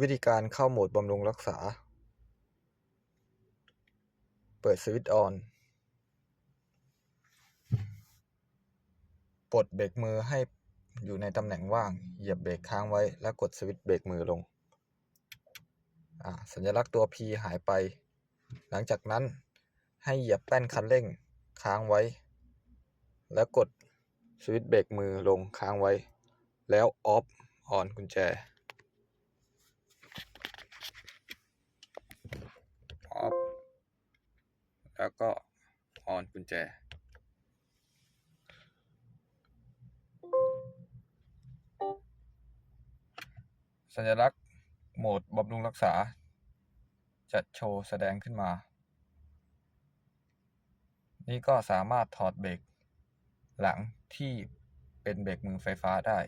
วิธีการเข้าโหมดบำรุงรักษา เปิดสวิตช์ออน ปลดเบรกมือให้อยู่ในตำแหน่งว่าง เหยียบเบรกค้างไว้ แล้วกดสวิตช์เบรกมือลงอสัญลักษณ์ตัว P หายไป หลังจากนั้นให้เหยียบแป้นคันเร่งค้างไว้ แล้วกดสวิตช์เบรกมือลงค้างไว้ แล้วออฟออนกุญแจ แล้วก็ออนกุญแจ สัญลักษณ์โหมดบำรุงรักษา จะโชว์แสดงขึ้นมา นี่ก็สามารถถอดเบรกหลังที่เป็นเบรกมือไฟฟ้าได้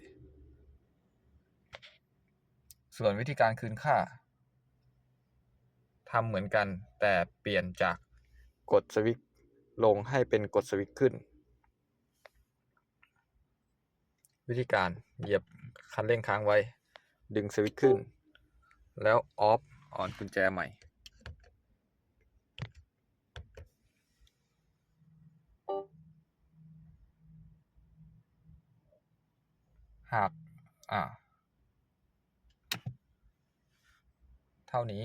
ส่วนวิธีการคืนค่าทำเหมือนกันแต่เปลี่ยนจาก กดสวิตช์ลงให้เป็นกดสวิตช์ขึ้น วิธีการเหยียบคันเร่งค้างไว้ ดึงสวิตช์ขึ้น แล้วออฟออนกุญแจใหม่หากอ่า เท่านี้